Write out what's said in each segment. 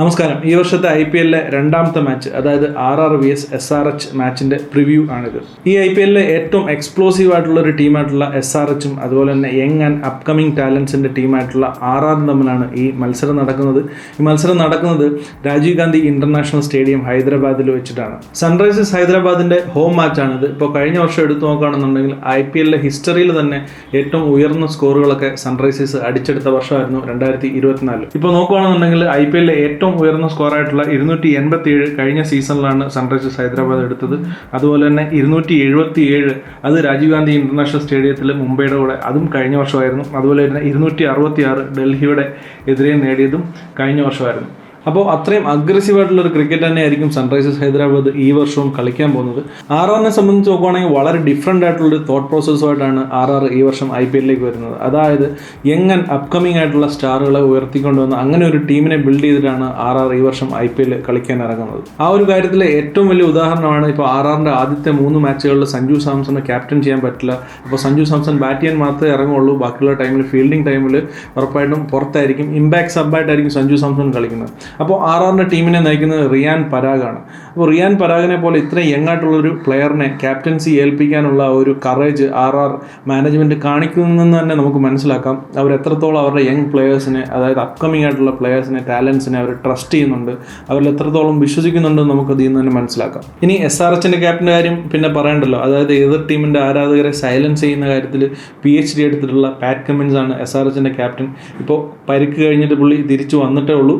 നമസ്കാരം. ഈ വർഷത്തെ ഐ പി എല്ലിലെ രണ്ടാമത്തെ മാച്ച് അതായത് R R V S S R H മാച്ചിന്റെ preview ആണിത്. ഈ ഐ പി എല്ലിലെ ഏറ്റവും എക്സ്പ്ലോസീവ് ആയിട്ടുള്ള ഒരു ടീമായിട്ടുള്ള എസ് ആർ എച്ചും അതുപോലെ തന്നെ യങ് ആൻഡ് അപ്കമിംഗ് ടാലൻസിന്റെ ടീമായിട്ടുള്ള ആർ ആറും തമ്മിലാണ് ഈ മത്സരം നടക്കുന്നത്. ഈ മത്സരം നടക്കുന്നത് രാജീവ് ഗാന്ധി ഇന്റർനാഷണൽ സ്റ്റേഡിയം ഹൈദരാബാദിൽ വെച്ചിട്ടാണ്. സൺറൈസേഴ്സ് ഹൈദരാബാദിന്റെ ഹോം മാച്ചാണിത്. ഇപ്പോൾ കഴിഞ്ഞ വർഷം എടുത്തു നോക്കുകയാണെന്നുണ്ടെങ്കിൽ ഐ പി എല്ലിലെ ഹിസ്റ്ററിയിൽ തന്നെ ഏറ്റവും ഉയർന്ന സ്കോറുകളൊക്കെ സൺറൈസേഴ്സ് അടിച്ചെടുത്ത വർഷമായിരുന്നു രണ്ടായിരത്തി ഇരുപത്തിനാല്. ഇപ്പോൾ നോക്കുകയാണെന്നുണ്ടെങ്കിൽ ഐ പി എല്ലിലെ ഏറ്റവും ഉയർന്ന സ്കോറായിട്ടുള്ള ഇരുന്നൂറ്റി എൺപത്തി ഏഴ് കഴിഞ്ഞ സീസണിലാണ് സൺറൈസേഴ്സ് ഹൈദരാബാദ് എടുത്തത്. അതുപോലെ തന്നെ ഇരുന്നൂറ്റി എഴുപത്തി ഏഴ് അത് രാജീവ് ഗാന്ധി ഇന്റർനാഷണൽ സ്റ്റേഡിയത്തിൽ മുംബൈയുടെ കൂടെ അതും കഴിഞ്ഞ വർഷമായിരുന്നു. അതുപോലെ തന്നെ ഇരുന്നൂറ്റി അറുപത്തി ആറ് ഡൽഹിയുടെ എതിരെ നേടിയതും കഴിഞ്ഞ വർഷമായിരുന്നു. അപ്പോൾ അത്രയും അഗ്രസീവ് ആയിട്ടുള്ള ഒരു ക്രിക്കറ്റ് തന്നെയായിരിക്കും സൺറൈസേഴ്സ് ഹൈദരാബാദ് ഈ വർഷവും കളിക്കാൻ പോകുന്നത്. ആർ ആറിനെ സംബന്ധിച്ച് നോക്കുവാണെങ്കിൽ വളരെ ഡിഫറെന്റ് ആയിട്ടുള്ള തോട്ട് പ്രോസസ്സുമായിട്ടാണ് ആർ ആർ ഈ വർഷം ഐ പി എല്ലിലേക്ക് വരുന്നത്. അതായത് ആൻഡ് അപ്കമിംഗ് ആയിട്ടുള്ള സ്റ്റാറുകളെ ഉയർത്തിക്കൊണ്ടുവന്ന് അങ്ങനെ ഒരു ടീമിനെ ബിൽഡ് ചെയ്തിട്ടാണ് ആർ ആർ ഈ വർഷം ഐ പി എൽ കളിക്കാൻ ഇറങ്ങുന്നത്. ആ ഒരു കാര്യത്തിലെ ഏറ്റവും വലിയ ഉദാഹരണമാണ് ഇപ്പോൾ ആർ ആറിന്റെ ആദ്യത്തെ മൂന്ന് മാച്ചുകളിൽ സഞ്ജു സാംസണെ ക്യാപ്റ്റൻ ചെയ്യാൻ പറ്റില്ല. അപ്പോൾ സഞ്ജു സാംസൺ ബാറ്റ് ചെയ്യാൻ മാത്രമേ ഇറങ്ങുള്ളൂ. ബാക്കിയുള്ള ടൈമിൽ ഫീൽഡിംഗ് ടൈമിൽ ഉറപ്പായിട്ടും പുറത്തായിരിക്കും. ഇമ്പാക്ട് സബായിട്ടായിരിക്കും സഞ്ജു സാംസൺ കളിക്കുന്നത്. അപ്പോൾ ആർ ആറിന്റെ ടീമിനെ നയിക്കുന്നത് റിയാൻ പരാഗാണ്. അപ്പോൾ റിയാൻ പരാഗിനെ പോലെ ഇത്രയും യങ്ങായിട്ടുള്ളൊരു പ്ലെയറിനെ ക്യാപ്റ്റൻസി ഏൽപ്പിക്കാനുള്ള ഒരു കറേജ് ആർ ആർ മാനേജ്മെന്റ് കാണിക്കുന്നതെന്ന് തന്നെ നമുക്ക് മനസ്സിലാക്കാം. അവർ എത്രത്തോളം അവരുടെ യങ് പ്ലെയേഴ്സിനെ അതായത് അപ്കമിങ് ആയിട്ടുള്ള പ്ലെയേഴ്സിനെ ടാലൻസിനെ അവർ ട്രസ്റ്റ് ചെയ്യുന്നുണ്ട് അവരിൽ എത്രത്തോളം വിശ്വസിക്കുന്നുണ്ടെന്ന് നമുക്ക് അതിൽ നിന്ന് തന്നെ മനസ്സിലാക്കാം. ഇനി എസ് ആർ എച്ചിന്റെ ക്യാപ്റ്റന്റെ കാര്യം പിന്നെ പറയണ്ടല്ലോ. അതായത് എതിർ ടീമിന്റെ ആരാധകരെ സൈലൻസ് ചെയ്യുന്ന കാര്യത്തിൽ പി എച്ച് ഡി എടുത്തിട്ടുള്ള പാറ്റ് കമ്മിൻസ് ആണ് എസ് ആർ എച്ചിന്റെ ക്യാപ്റ്റൻ ഇപ്പോൾ പരിക്ക് കഴിഞ്ഞിട്ട് പുള്ളി തിരിച്ചു വന്നിട്ടേ ഉള്ളൂ.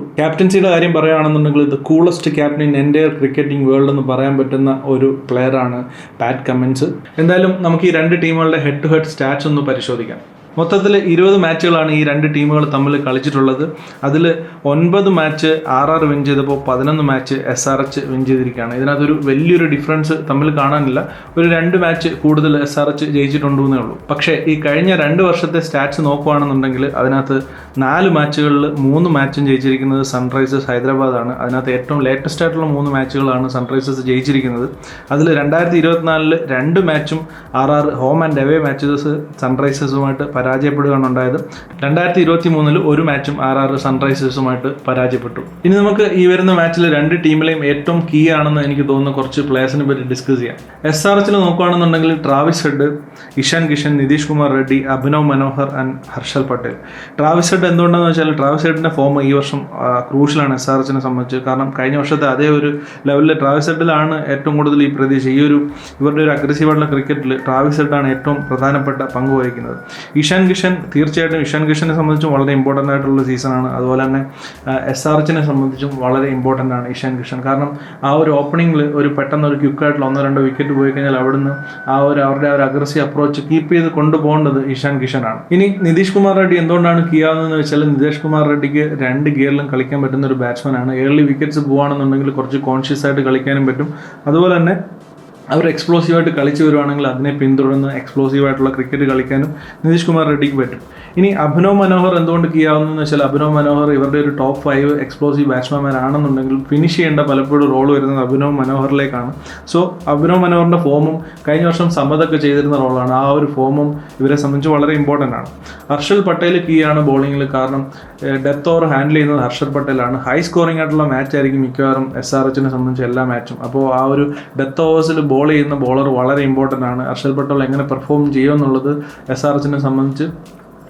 ക്യാപ്റ്റൻസിയുടെ കാര്യം പറയുകയാണെന്നുണ്ടെങ്കിൽ ഇത് കൂളസ്റ്റ് ക്യാപ്റ്റൻ ഇൻ എന്റെ ക്രിക്കറ്റിംഗ് വേൾഡ് എന്ന് പറയാൻ പറ്റുന്ന ഒരു പ്ലെയറാണ് പാറ്റ് കമ്മിൻസ്. എന്തായാലും നമുക്ക് ഈ രണ്ട് ടീമുകളുടെ ഹെഡ് ടു ഹെഡ് സ്റ്റാറ്റ്സ് ഒന്ന് പരിശോധിക്കാം. മൊത്തത്തിൽ ഇരുപത് മാച്ചുകളാണ് ഈ രണ്ട് ടീമുകൾ തമ്മിൽ കളിച്ചിട്ടുള്ളത്. അതിൽ ഒൻപത് മാച്ച് ആർ ആർ വിൻ ചെയ്തപ്പോൾ പതിനൊന്ന് match S R H win ചെയ്തിരിക്കുകയാണ്. ഇതിനകത്തൊരു വലിയൊരു ഡിഫറൻസ് തമ്മിൽ കാണാനില്ല. ഒരു രണ്ട് മാച്ച് കൂടുതൽ എസ് ആർ എച്ച് ജയിച്ചിട്ടുണ്ടെന്നേ ഉള്ളൂ. പക്ഷേ ഈ കഴിഞ്ഞ രണ്ട് വർഷത്തെ സ്റ്റാറ്റ്സ് നോക്കുകയാണെന്നുണ്ടെങ്കിൽ അതിനകത്ത് നാല് മാച്ചുകളിൽ മൂന്ന് മാച്ചും ജയിച്ചിരിക്കുന്നത് സൺറൈസേഴ്സ് ഹൈദരാബാദാണ്. അതിനകത്ത് ഏറ്റവും ലേറ്റസ്റ്റ് ആയിട്ടുള്ള മൂന്ന് മാച്ചുകളാണ് സൺറൈസേഴ്സ് ജയിച്ചിരിക്കുന്നത്. അതിൽ രണ്ടായിരത്തി ഇരുപത്തിനാലിൽ രണ്ട് മാച്ചും R R home and away matches സൺറൈസേഴ്സുമായിട്ട് പരാജയപ്പെടുകയാണ് ഉണ്ടായത്. രണ്ടായിരത്തി ഇരുപത്തി മൂന്നിൽ ഒരു മാച്ചും ആർ ആർ സൺറൈസേഴ്സുമായിട്ട് പരാജയപ്പെട്ടു. ഇനി നമുക്ക് ഈ വരുന്ന മാച്ചിൽ രണ്ട് ടീമിലെയും ഏറ്റവും കീ ആണെന്ന് എനിക്ക് തോന്നുന്ന കുറച്ച് പ്ലേയേഴ്സിനെ പറ്റി ഡിസ്കസ് ചെയ്യാം. എസ് ആർ എച്ചിൽ നോക്കുകയാണെന്നുണ്ടെങ്കിൽ Travis Head Ishan Kishan Nitish Kumar Reddy Abhinav Manohar and Harshal Patel Travis Head എന്തുകൊണ്ടെന്ന് വെച്ചാൽ ട്രാവൽസ് ഹെഡിന്റെ ഫോം ഈ വർഷം ക്രൂഷ്യലാണ് എസ് ആർ എച്ചിനെ സംബന്ധിച്ച്. കാരണം കഴിഞ്ഞ വർഷത്തെ അതേ ഒരു ലെവലിൽ ട്രാവൽസ് ഹെഡിലാണ് ഏറ്റവും കൂടുതൽ ഈ പ്രതീക്ഷ. ഈ ഒരു ഇവരുടെ ഒരു അഗ്രസീവായിട്ടുള്ള ക്രിക്കറ്റിൽ ട്രാവൽസ് ഹെഡാണ് ഏറ്റവും പ്രധാനപ്പെട്ട പങ്ക് വഹിക്കുന്നത്. ഇഷാൻ കിഷൻ തീർച്ചയായിട്ടും ഇഷാൻ കിഷനെ സംബന്ധിച്ചും വളരെ ഇമ്പോർട്ടന്റ് ആയിട്ടുള്ള സീസണാണ് അതുപോലെ തന്നെ എസ് ആർ എച്ചിനെ സംബന്ധിച്ചും വളരെ ഇമ്പോർട്ടന്റ് ആണ് ഇഷാൻ കിഷൻ. കാരണം ആ ഒരു ഓപ്പണിംഗിൽ ഒരു പെട്ടെന്ന് ഒരു ക്യുക്കായിട്ടുള്ള ഒന്നോ രണ്ടോ വിക്കറ്റ് പോയി കഴിഞ്ഞാൽ അവിടുന്ന് ആ ഒരു അവരുടെ ആ ഒരു അഗ്രസീവ് അപ്രോച്ച് കീപ്പ് ചെയ്ത് കൊണ്ടുപോകേണ്ടത് ഇഷാൻ കിഷനാണ്. ഇനി നിതീഷ് കുമാർ റെഡ്ഡി എന്തുകൊണ്ടാണ് കീ ആവുന്നതെന്ന് വെച്ചാൽ നിതേഷ് കുമാർ റെഡ്ഡിക്ക് രണ്ട് ഗിയറിലും കളിക്കാൻ പറ്റുന്ന ഒരു ബാറ്റ്സ്മാൻ ആണ്. ഏർലി വിക്കറ്റ്സ് പോവുകയാണെന്നുണ്ടെങ്കിൽ കുറച്ച് കോൺഷ്യസ് ആയിട്ട് കളിക്കാനും പറ്റും. അതുപോലെ തന്നെ അവർ എക്സ്പ്ലോസീവായിട്ട് കളിച്ചു വരുവാണെങ്കിൽ അതിനെ പിന്തുടർന്ന് എക്സ്പ്ലോസീവായിട്ടുള്ള ക്രിക്കറ്റ് കളിക്കാനും നിതീഷ് കുമാർ റെഡ്ഡിക്ക് പറ്റും. ഇനി അഭിനവ് മനോഹർ എന്തുകൊണ്ട് കീയാവുന്നതെന്ന് വെച്ചാൽ അഭിനവ് മനോഹർ ഇവരുടെ ഒരു ടോപ്പ് ഫൈവ് എക്സ്പ്ലോസീവ് ബാറ്റ്സ്മാൻമാരാണെന്നുണ്ടെങ്കിൽ ഫിനിഷ് ചെയ്യേണ്ട പലപ്പോഴും റോൾ വരുന്നത് അഭിനവ് മനോഹറിലേക്കാണ്. സോ അഭിനവ് മനോഹറിന്റെ ഫോമും കഴിഞ്ഞ വർഷം സമ്മതൊക്കെ ചെയ്തിരുന്ന റോളാണ് ആ ഒരു ഫോമും ഇവരെ സംബന്ധിച്ച് വളരെ ഇമ്പോർട്ടന്റ് ആണ്. ഹർഷൽ പട്ടേൽ ആണ് ബോളിങ്ങിൽ കാരണം ഡെത്ത് ഓവർ ഹാൻഡിൽ ചെയ്യുന്നത് ഹർഷൽ പട്ടേലാണ്. ഹൈ സ്കോറിംഗ് ആയിട്ടുള്ള മാച്ച് ആയിരിക്കും മിക്കവാറും എസ് ആർ എച്ചിനെ സംബന്ധിച്ച് എല്ലാ മാച്ചും അപ്പോൾ ആ ഒരു ഡെത്ത് ഓവേഴ്സിൽ ബോൾ ചെയ്യുന്ന ബോളർ വളരെ ഇമ്പോർട്ടന്റ് ആണ്. ഹർഷൽ പട്ടേൽ എങ്ങനെ പെർഫോം ചെയ്യുമെന്നുള്ളത് എസ് ആർ എച്ചിനെ സംബന്ധിച്ച്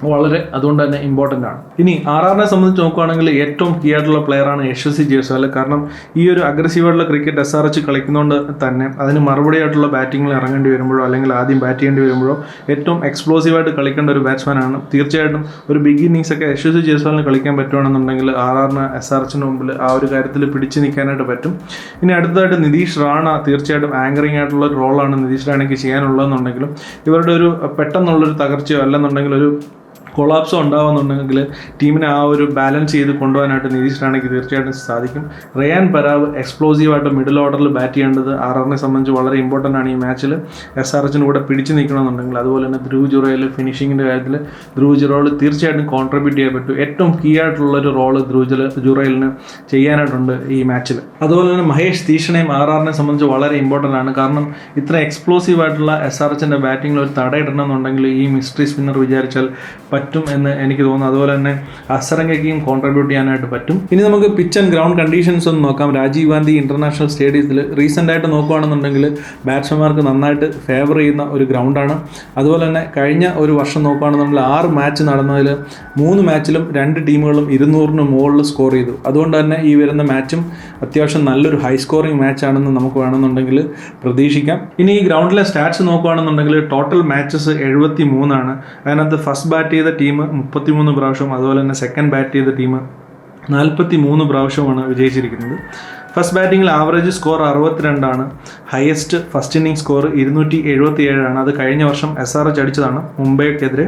വളരെ അതുകൊണ്ട് തന്നെ ഇമ്പോർട്ടന്റ് ആണ്. ഇനി ആർ ആറിനെ സംബന്ധിച്ച് നോക്കുകയാണെങ്കിൽ ഏറ്റവും കീ ആയിട്ടുള്ള പ്ലെയറാണ് യശസ്വി ജയസ്വാൽ കാരണം ഈ ഒരു അഗ്രസീവായിട്ടുള്ള ക്രിക്കറ്റ് എസ് ആർ എച്ച് കളിക്കുന്നതുകൊണ്ട് തന്നെ അതിന് മറുപടി ആയിട്ടുള്ള ബാറ്റിങ്ങിൽ ഇറങ്ങേണ്ടി വരുമ്പോഴോ അല്ലെങ്കിൽ ആദ്യം ബാറ്റ് ചെയ്യേണ്ടി വരുമ്പോഴോ ഏറ്റവും എക്സ്പ്ലോസീവായിട്ട് കളിക്കേണ്ട ഒരു ബാറ്റ്സ്മാനാണ് തീർച്ചയായിട്ടും ഒരു ബിഗ് ഇന്നിങ്സ് ഒക്കെ യശസ്വി ജയസ്വാലിന് കളിക്കാൻ പറ്റുകയാണെന്നുണ്ടെങ്കിൽ ആർ ആറിന് എസ് ആർ എച്ചിന് മുമ്പിൽ ആ ഒരു കാര്യത്തിൽ പിടിച്ചു നിൽക്കാനായിട്ട് പറ്റും. ഇനി അടുത്തതായിട്ട് നിതീഷ് റാണ തീർച്ചയായിട്ടും ആങ്കറിംഗ് ആയിട്ടുള്ള റോളാണ് നിതീഷ് റാണയ്ക്ക് ചെയ്യാനുള്ളതെന്നുണ്ടെങ്കിലും ഇവരുടെ ഒരു പെട്ടെന്നുള്ളൊരു തകർച്ചയോ അല്ലെന്നുണ്ടെങ്കിൽ ഒരു കൊളാപ്സോ ഉണ്ടാവുന്നുണ്ടെങ്കിൽ ടീമിനെ ആ ഒരു ബാലൻസ് ചെയ്ത് കൊണ്ടുപോകാനായിട്ട് നിതീഷ് റാണയ്ക്ക് തീർച്ചയായിട്ടും സാധിക്കും. റയാൻ പരാവ് എക്സ്പ്ലോസീവായിട്ട് മിഡിൽ ഓർഡറിൽ ബാറ്റ് ചെയ്യേണ്ടത് ആർ ആറിനെ സംബന്ധിച്ച് വളരെ ഇമ്പോർട്ടന്റ് ആണ് ഈ മാച്ചിൽ എസ് ആർ എച്ചിന് കൂടെ പിടിച്ചു നിൽക്കണമെന്നുണ്ടെങ്കിൽ അതുപോലെ തന്നെ ധ്രുവ് ജുറയിൽ ഫിനിഷിങ്ങിന്റെ കാര്യത്തിൽ ധ്രുവ് ജുറോയിൽ തീർച്ചയായിട്ടും കോൺട്രിബ്യൂട്ട് ചെയ്യാൻ പറ്റും. ഏറ്റവും കീ ആയിട്ടുള്ള ഒരു റോൾ ധ്രുവ് ജുറയിലിന് ചെയ്യാനായിട്ടുണ്ട് ഈ മാച്ചിൽ അതുപോലെ തന്നെ മഹേഷ് തീഷണയും ആർ ആറിനെ സംബന്ധിച്ച് വളരെ ഇമ്പോർട്ടന്റ് ആണ്. കാരണം ഇത്ര എക്സ്പ്ലോസീവ് ആയിട്ടുള്ള എസ് ആർ എച്ചിന്റെ ബാറ്റിങ്ങിൽ ഒരു തടയിടണമെന്നുണ്ടെങ്കിൽ ഈ മിസ്റ്ററി സ്പിന്നർ വിചാരിച്ചാൽ പറ്റും. പറ്റും എന്ന് എനിക്ക് തോന്നുന്നു. അതുപോലെ തന്നെ അസറങ്കയ്ക്കും കോൺട്രിബ്യൂട്ട് ചെയ്യാനായിട്ട് പറ്റും. ഇനി നമുക്ക് പിച്ച് ആൻഡ് ഗ്രൗണ്ട് കണ്ടീഷൻസ് ഒന്ന് നോക്കാം. രാജീവ് ഗാന്ധി ഇന്റർനാഷണൽ സ്റ്റേഡിയത്തിൽ റീസെന്റ് ആയിട്ട് നോക്കുകയാണെന്നുണ്ടെങ്കിൽ ബാറ്റ്സ്മാൻമാർക്ക് നന്നായിട്ട് ഫേവർ ചെയ്യുന്ന ഒരു ഗ്രൗണ്ടാണ് അതുപോലെ തന്നെ കഴിഞ്ഞ ഒരു വർഷം നോക്കുകയാണെന്നുണ്ടെങ്കിൽ ആറ് മാച്ച് നടന്നതിൽ മൂന്ന് മാച്ചിലും രണ്ട് ടീമുകളും ഇരുന്നൂറിന് മുകളിൽ സ്കോർ ചെയ്തു. അതുകൊണ്ട് തന്നെ ഈ വരുന്ന മാച്ചും അത്യാവശ്യം നല്ലൊരു ഹൈ സ്കോറിംഗ് മാച്ച് ആണെന്ന് നമുക്ക് വേണമെന്നുണ്ടെങ്കിൽ പ്രതീക്ഷിക്കാം. ഇനി ഈ ഗ്രൗണ്ടിലെ സ്റ്റാറ്റ്സ് നോക്കുകയാണെന്നുണ്ടെങ്കിൽ ടോട്ടൽ മാച്ചസ് എഴുപത്തി മൂന്നാണ് അതിനകത്ത് ഫസ്റ്റ് ബാറ്റ് ചെയ്ത ടീം മുപ്പത്തി മൂന്ന് പ്രാവശ്യം അതുപോലെ തന്നെ സെക്കൻഡ് ബാറ്റ് ചെയ്ത ടീം നാൽപ്പത്തി മൂന്ന് പ്രാവശ്യമാണ് വിജയിച്ചിരിക്കുന്നത്. ഫസ്റ്റ് ബാറ്റിങ്ങിൽ ആവറേജ് സ്കോർ അറുപത്തിരണ്ടാണ്. ഹയസ്റ്റ് ഫസ്റ്റ് ഇന്നിംഗ് സ്കോർ ഇരുന്നൂറ്റി എഴുപത്തി ഏഴാണ് അത് കഴിഞ്ഞ വർഷം എസ് ആർ എച്ച് അടിച്ചതാണ് മുംബൈക്കെതിരെ.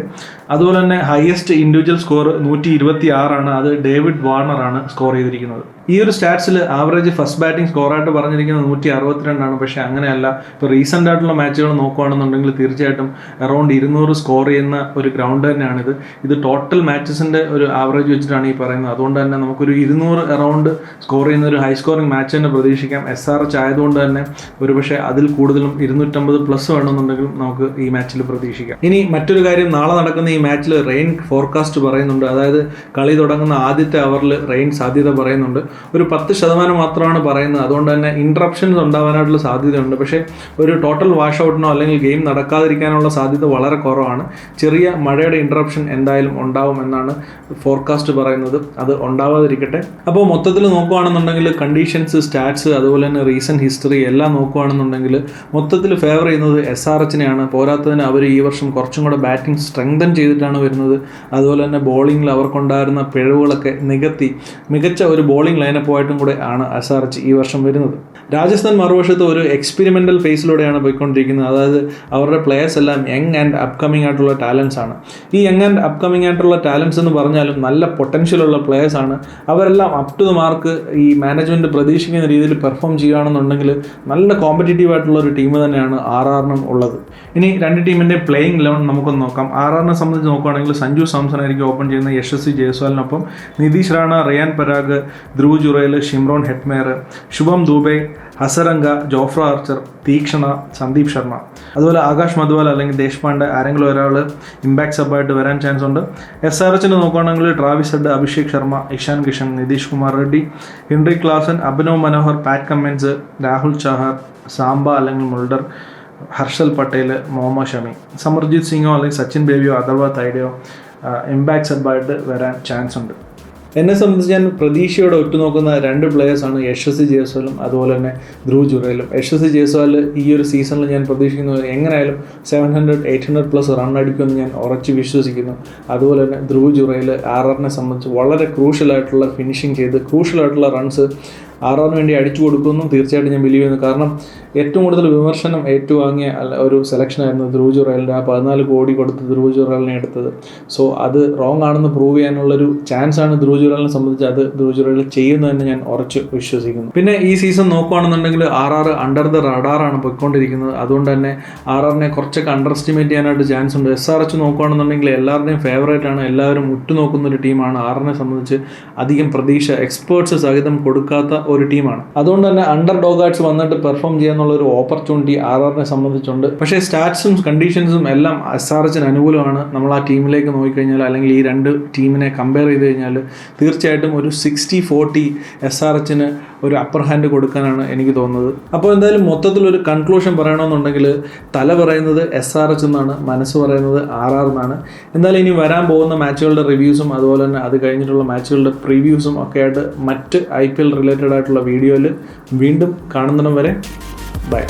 അതുപോലെ തന്നെ ഹയസ്റ്റ് ഇൻഡിവിജ്വൽ സ്കോർ നൂറ്റി ഇരുപത്തി ആറാണ് അത് ഡേവിഡ് വാർണറാണ് സ്കോർ ചെയ്തിരിക്കുന്നത്. ഈ ഒരു സ്റ്റാറ്റ്സിൽ ആവറേജ് ഫസ്റ്റ് ബാറ്റിംഗ് സ്കോറായിട്ട് പറഞ്ഞിരിക്കുന്നത് നൂറ്റി അറുപത്തിരണ്ടാണ് പക്ഷേ അങ്ങനെയല്ല. ഇപ്പോൾ റീസെന്റ് ആയിട്ടുള്ള മാച്ചുകൾ നോക്കുകയാണെന്നുണ്ടെങ്കിൽ തീർച്ചയായിട്ടും അറൗണ്ട് ഇരുന്നൂറ് സ്കോർ ചെയ്യുന്ന ഒരു ഗ്രൗണ്ട് തന്നെയാണിത്. ഇത് ടോട്ടൽ മാച്ചസിന്റെ ഒരു ആവറേജ് വെച്ചിട്ടാണ് ഈ പറയുന്നത്. അതുകൊണ്ട് തന്നെ നമുക്കൊരു ഇരുന്നൂറ് അറൗണ്ട് സ്കോർ ചെയ്യുന്ന ഒരു ഹൈ സ്കോറിംഗ് മാച്ച് തന്നെ പ്രതീക്ഷിക്കാം. എസ് ആർ എച്ച് ആയതുകൊണ്ട് തന്നെ ഒരുപക്ഷെ അതിൽ കൂടുതലും ഇരുന്നൂറ്റമ്പത് പ്ലസ് വേണമെന്നുണ്ടെങ്കിലും നമുക്ക് ഈ മാച്ചിൽ പ്രതീക്ഷിക്കാം. ഇനി മറ്റൊരു കാര്യം നാളെ നടക്കുന്ന ഈ മാച്ചിൽ റെയിൻ ഫോർകാസ്റ്റ് പറയുന്നുണ്ട്. അതായത് കളി തുടങ്ങുന്ന ആദ്യത്തെ അവറിൽ റെയിൻ സാധ്യത പറയുന്നുണ്ട്. ഒരു പത്ത് ശതമാനം മാത്രമാണ് പറയുന്നത്. അതുകൊണ്ട് തന്നെ ഇൻട്രപ്ഷൻസ് ഉണ്ടാവാനായിട്ടുള്ള സാധ്യതയുണ്ട്. പക്ഷേ ഒരു ടോട്ടൽ വാഷ് ഔട്ടിനോ അല്ലെങ്കിൽ ഗെയിം നടക്കാതിരിക്കാനുള്ള സാധ്യത വളരെ കുറവാണ്. ചെറിയ മഴയുടെ ഇൻട്രപ്ഷൻ എന്തായാലും ഉണ്ടാവും എന്നാണ് ഫോർകാസ്റ്റ് പറയുന്നത്. അത് ഉണ്ടാവാതിരിക്കട്ടെ. അപ്പോൾ മൊത്തത്തിൽ നോക്കുകയാണെന്നുണ്ടെങ്കിൽ കണ്ടീഷൻസ് സ്റ്റാറ്റ്സ് അതുപോലെ തന്നെ റീസെന്റ് ഹിസ്റ്ററി എല്ലാം നോക്കുകയാണെന്നുണ്ടെങ്കിൽ മൊത്തത്തിൽ ഫേവർ ചെയ്യുന്നത് എസ് ആർ എച്ചിനെയാണ് പോരാത്തതിന് അവർ ഈ വർഷം കുറച്ചും കൂടെ ബാറ്റിംഗ് സ്ട്രെങ്തൻ ചെയ്തിട്ടാണ് വരുന്നത്. അതുപോലെ തന്നെ ബോളിങ്ങിൽ അവർക്കുണ്ടായിരുന്ന പിഴവുകളൊക്കെ നികത്തി മികച്ച ഒരു ബോളിംഗ് ലൈനപ്പുമായിട്ടും കൂടെ ആണ് എസ് ആർ എച്ച് ഈ വർഷം വരുന്നത്. രാജസ്ഥാൻ മറുവശത്ത് ഒരു എക്സ്പെരിമെന്റൽ ഫേസിലൂടെയാണ് പോയിക്കൊണ്ടിരിക്കുന്നത്. അതായത് അവരുടെ പ്ലെയേഴ്സ് എല്ലാം യങ് ആൻഡ് അപ്കമിങ് ആയിട്ടുള്ള ടാലൻസ് ആണ്. ഈ യങ് ആൻഡ് അപ്കമിങ് ആയിട്ടുള്ള ടാലൻസ് എന്ന് പറഞ്ഞാലും നല്ല പൊട്ടൻഷ്യലുള്ള പ്ലെയേഴ്സ് ആണ്. അവരെല്ലാം അപ് ടു ദ മാർക്ക് ഈ മാനേജ്മെന്റ് പ്രതീക്ഷിക്കുന്ന രീതിയിൽ പെർഫോം ചെയ്യുകയാണെന്നുണ്ടെങ്കിൽ നല്ല കോമ്പറ്റേറ്റീവ് ആയിട്ടുള്ള ഒരു ടീം തന്നെയാണ് ആർ ആറിനും ഉള്ളത്. ഇനി രണ്ട് ടീമിന്റെ പ്ലേയിങ് ലെവൻ നമുക്കൊന്ന് നോക്കാം. ആർ ആറിനെ സംബന്ധിച്ച് നോക്കുകയാണെങ്കിൽ സഞ്ജു സാംസൺ ആയിരിക്കും ഓപ്പൺ ചെയ്യുന്ന Yashasvi ജയസ്വാലിനൊപ്പം. Nitish Rana Riyan Parag Dhruv Jurel Shimron Hetmyer Shubham Dubey Hasaranga Jofra Archer Theekshana Sandeep Sharma. അതുപോലെ ആകാശ് മധുവാൽ അല്ലെങ്കിൽ ദേശ്പാണ്ഡെ ആരെങ്കിലും ഒരാൾ ഇമ്പാക്ട് സബായിട്ട് വരാൻ ചാൻസ് ഉണ്ട്. എസ് ആർ എച്ചിന് നോക്കുകയാണെങ്കിൽ Travis Head Abhishek Sharma Ishan Kishan Nitish Kumar Reddy Henry Klaasen Abhinav Manohar Pat Cummins Rahul Chahar Zampa അല്ലെങ്കിൽ മുൾഡർ ഹർഷൽ പട്ടേൽ മുഹമ്മദ് ഷമി. സമർജിത് സിംഗോ അല്ലെങ്കിൽ സച്ചിൻ ബേബിയോ അഥർവ തൈഡയോ ഇമ്പാക്ട് സബായിട്ട് വരാൻ ചാൻസ് ഉണ്ട്. എന്നെ സംബന്ധിച്ച് ഞാൻ പ്രതീക്ഷയോടെ ഒറ്റുനോക്കുന്ന രണ്ട് പ്ലേയേഴ്സാണ് യശസ്വി ജയസ്വാലും അതുപോലെ തന്നെ ധ്രുവ് ജുറേലും. യശസ്വി ജയസ്വാൽ ഈ ഒരു സീസണിൽ ഞാൻ പ്രതീക്ഷിക്കുന്നത് എങ്ങനെയായാലും seven hundred eight hundred plus run അടിക്കുമെന്ന് ഞാൻ ഉറച്ച് വിശ്വസിക്കുന്നു. അതുപോലെ തന്നെ ധ്രുവ് ജുറയിൽ ആർ ആറിനെ സംബന്ധിച്ച് വളരെ ക്രൂഷ്യലായിട്ടുള്ള ഫിനിഷിങ് ചെയ്ത് ക്രൂഷ്യലായിട്ടുള്ള റൺസ് ആർ ആറിന് വേണ്ടി അടിച്ചു കൊടുക്കുമെന്നും തീർച്ചയായിട്ടും ഞാൻ ബിലീവ് ചെയ്യുന്നു. കാരണം ഏറ്റവും കൂടുതൽ വിമർശനം ഏറ്റുവാങ്ങിയ ഒരു സെലക്ഷനായിരുന്നു ധ്രുവ് ജുറേലിന്റെ. ആ പതിനാല് കോടി കൊടുത്ത് ധ്രുവ് റയലിനെ എടുത്തത്. സോ അത് റോങ് ആണെന്ന് പ്രൂവ് ചെയ്യാനുള്ളൊരു ചാൻസ് ആണ് ധ്രുവ് റയലിനെ സംബന്ധിച്ച് അത് ധ്രുവ് ജുറേൽ ചെയ്യുന്നതെന്ന് ഞാൻ ഉറച്ച് വിശ്വസിക്കുന്നു. പിന്നെ ഈ സീസൺ നോക്കുകയാണെന്നുണ്ടെങ്കിൽ ആർ ആർ അണ്ടർ ദ റഡാറാണ് പോയിക്കൊണ്ടിരിക്കുന്നത്. അതുകൊണ്ട് തന്നെ ആർ ആറിനെ കുറച്ചൊക്കെ അണ്ടർ എസ്റ്റിമേറ്റ് ചെയ്യാനായിട്ട് ചാൻസ് ഉണ്ട്. എസ് ആർ എച്ച് നോക്കുകയാണെന്നുണ്ടെങ്കിൽ എല്ലാവരുടെയും ഫേവറേറ്റ് ആണ്. എല്ലാവരും ഉറ്റുനോക്കുന്ന ഒരു ടീമാണ് ആറിനെ സംബന്ധിച്ച് അധികം പ്രതീക്ഷ എക്സ്പേർട്സ് സഹിതം കൊടുക്കാത്ത ഒരു ടീമാണ്. അതുകൊണ്ട് തന്നെ അണ്ടർ ഡോഗാർഡ്സ് വന്നിട്ട് പെർഫോം ചെയ്യാനുള്ള ഒരു ഓപ്പർച്യൂണിറ്റി ആർ ആറിനെ സംബന്ധിച്ചുണ്ട്. പക്ഷേ സ്റ്റാറ്റ്സും കണ്ടീഷൻസും എല്ലാം എസ് ആർ എച്ചിന് അനുകൂലമാണ്. നമ്മൾ ആ ടീമിലേക്ക് നോക്കിക്കഴിഞ്ഞാൽ അല്ലെങ്കിൽ ഈ രണ്ട് ടീമിനെ കമ്പയർ ചെയ്ത് കഴിഞ്ഞാൽ തീർച്ചയായിട്ടും ഒരു സിക്സ്റ്റി ഫോർട്ടി എസ് ആർ എച്ചിന് ഒരു അപ്പർ ഹാൻഡ് കൊടുക്കാനാണ് എനിക്ക് തോന്നുന്നത്. അപ്പോൾ എന്തായാലും മൊത്തത്തിൽ ഒരു കൺക്ലൂഷൻ പറയണമെന്നുണ്ടെങ്കിൽ തല പറയുന്നത് എസ് ആർ എച്ച് എന്നാണ് മനസ്സ് പറയുന്നത് ആർ ആർ എന്നാണ്. എന്തായാലും ഇനി വരാൻ പോകുന്ന മാച്ചുകളുടെ റിവ്യൂസും അതുപോലെ തന്നെ അത് കഴിഞ്ഞിട്ടുള്ള മാച്ചുകളുടെ പ്രിവ്യൂസും ഒക്കെ ആയിട്ട് മറ്റ് ഐ പി എൽ റിലേറ്റഡ് ആയിട്ടുള്ള വീഡിയോയിൽ വീണ്ടും കാണുന്നിടം വരെ. ബൈ